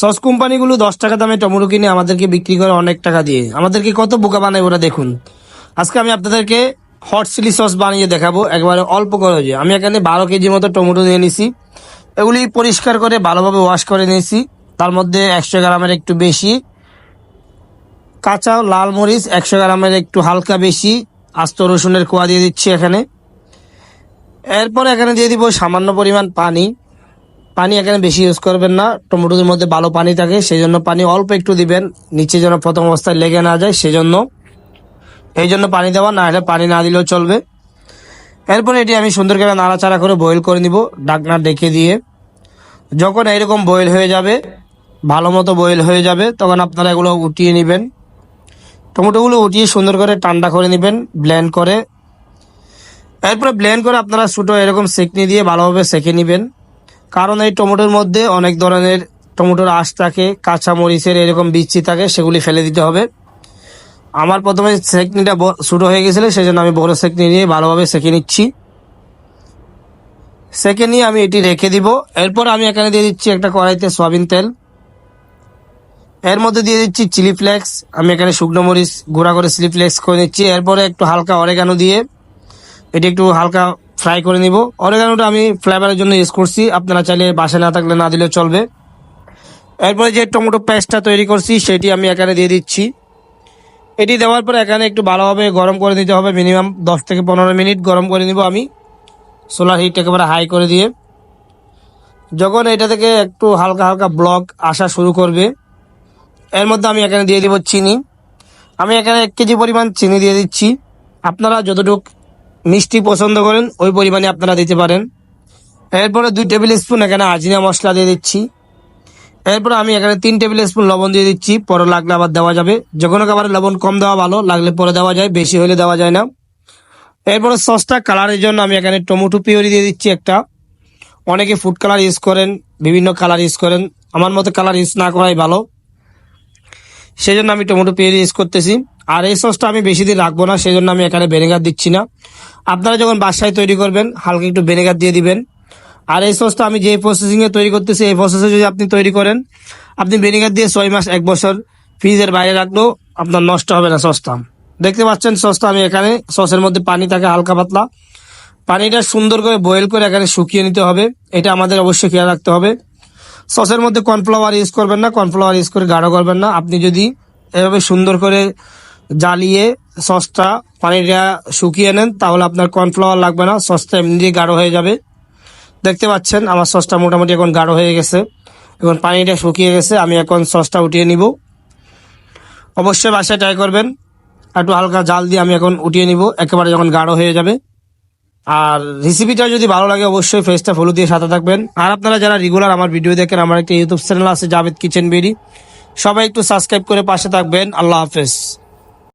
Sauce কোম্পানিগুলো দশ টাকা দামে টমেটো কিনে আমাদেরকে বিক্রি করে অনেক টাকা দিয়ে। আমাদেরকে কত বোকা বানায় ওরা দেখুন। আজকে আমি আপনাদেরকে হট চিলি সস বানিয়ে দেখাবো, একবারে অল্প খরচে আমি এখানে বারো কেজি মতো টমেটো নিয়ে নিছি। এগুলি পরিষ্কার করে ভালোভাবে ওয়াশ করে নিয়েছি। তার মধ্যে একশো গ্রামের একটু বেশি। কাঁচা লাল মরিচ একশো গ্রামের একটু হালকা বেশি। আস্ত রসুনের কোয়া দিয়ে দিচ্ছি এখানে। এরপর এখানে দিয়ে দিব সামান্য পরিমাণ পানি। পানি এখানে বেশি ইউজ করবেন না। টমেটোর মধ্যে ভালো পানি থাকে সেই জন্য পানি অল্প একটু দিবেন। নিচে যেন প্রথম অবস্থায় লেগে না যায়, সেজন্য। এই জন্য পানি দেওয়া, না হলে পানি না দিলেও চলবে। এরপর এটি আমি সুন্দর করে নাড়াচাড়া করে বয়েল করে নিব ডাকনা ডেকে দিয়ে। যখন এরকম বয়েল হয়ে যাবে, ভালো মতো বয়েল হয়ে যাবে, তখন আপনারা এগুলো উঠিয়ে নেবেন। টমেটোগুলো উঠিয়ে সুন্দর করে ঠান্ডা করে নেবেন ব্লেন্ড করে। এরপরে ব্লেন্ড করে আপনারা ছোটো এরকম সেকনি দিয়ে ভালোভাবে সেকে নেবেন। কারণ এই টমেটোর মধ্যে অনেক ধরনের টমেটোর আঁশ থাকে কাঁচা মরিচের এরকম বিচি থাকে, সেগুলি ফেলে দিতে হবে। আমার প্রথমে সেকনিটা ছোটো হয়ে গেছিল সেই জন্য আমি বড় সেকনি নিয়ে ভালোভাবে সেকে নিচ্ছি। সেকে নিয়ে আমি এটি রেখে দিব। এরপর আমি এখানে দিয়ে দিচ্ছি একটা কড়াইতে সয়াবিন তেল। এর মধ্যে দিয়ে দিচ্ছি চিলি ফ্লেক্স। আমি এখানে শুকনো মরিচ গুঁড়া করে চিলি ফ্লেক্স করে নিচ্ছি। এরপরে একটু হালকা অরেগানো দিয়ে, এটি একটু হালকা ফ্রাই করে নিব। অরেগানোটা আমি ফ্লেভারের জন্য ইউজ করছি। আপনারা চাইলে বাসায় না থাকলে না দিলেও চলবে। এরপরে যে টমেটো পেস্টটা তৈরি করছি, সেটি আমি এখানে দিয়ে দিচ্ছি। এটি দেওয়ার পরে এখানে একটু ভালোভাবে গরম করে দিতে হবে। মিনিমাম দশ থেকে পনেরো মিনিট গরম করে নিব আমি। সোলার হিট একেবারে হাই করে দিয়ে। যখন এটা থেকে একটু হালকা হালকা ব্লক আসা শুরু করবে, এর মধ্যে আমি এখানে দিয়ে দিব চিনি। আমি এখানে এক কেজি পরিমাণ চিনি দিয়ে দিচ্ছি। আপনারা যতটুকু মিষ্টি পছন্দ করেন, ওই পরিমাণে আপনারা দিতে পারেন। এরপরে দুই টেবিল স্পুন এখানে আজিনা মশলা দিয়ে দিচ্ছি। এরপর আমি এখানে তিন টেবিল স্পুন লবণ দিয়ে দিচ্ছি, পরে লাগলে আবার দেওয়া যাবে। যে কোনো খাবারে লবণ কম দেওয়া ভালো, লাগলে পরে দেওয়া যায়, বেশি হলে দেওয়া যায় না। এরপরে সসটা কালারের জন্য আমি এখানে টমেটো পিওরি দিয়ে দিচ্ছি একটা। অনেকে ফুড কালার ইউজ করেন, বিভিন্ন কালার ইউজ করেন। আমার মতো কালার ইউজ না করাই ভালো। সেই জন্য আমি টমেটো পিওরি ইউজ করতেছি। আর এই সসটা আমি বেশি দিন রাখব না সেই জন্য আমি এখানে ভিনেগার দিচ্ছি না। আপনারা যখন বাসায় তৈরি করবেন, হালকা একটু ভিনেগার দিয়ে দিবেন। আর এই সসটা আমি যে প্রসেসিংয়ে তৈরি করতেছি, এই প্রসেসে যদি আপনি তৈরি করেন, আপনি ভিনেগার দিয়ে ছয় মাস, এক বছর ফ্রিজের বাইরে রাখলেও আপনার নষ্ট হবে না সসটা দেখতে পাচ্ছেন সসটা আমি এখানে সসের মধ্যে পানি থাকে হালকা পাতলা। পানিটা সুন্দর করে বয়েল করে এখানে শুকিয়ে নিতে হবে। এটা আমাদের অবশ্যই খেয়াল রাখতে হবে। সসের মধ্যে কর্নফ্লাওয়ার ইউজ করবেন না, কর্নফ্লাওয়ার ইউজ করে গাঢ় করবেন না। আপনি যদি এভাবে সুন্দর করে জ্বালিয়ে সসটা পানিটা শুকিয়ে নেন, তাহলে আপনার কর্নফ্লাওয়ার লাগবে না, সসটা এমনি গাঢ় হয়ে যাবে। দেখতে পাচ্ছেন, আমার সসটা মোটামুটি এখন গাঢ় হয়ে গেছে। এখন পানিটা শুকিয়ে গেছে, আমি এখন সসটা উঠিয়ে নিব। অবশ্যই বাসায় ট্রাই করবেন একটু হালকা জাল দিয়ে আমি এখন উঠিয়ে নিব, একেবারে যখন গাঢ় হয়ে যাবে। আর রেসিপিটা যদি ভালো লাগে, অবশ্যই ফেসটা ফলো দিয়ে সাথে থাকবেন। আর আপনারা যারা রেগুলার আমার ভিডিও দেখেন, আমার একটা ইউটিউব চ্যানেল আছে জাভেদ কিচেন বেরি সবাই একটু সাবস্ক্রাইব করে পাশে থাকবেন। আল্লাহ হাফেজ।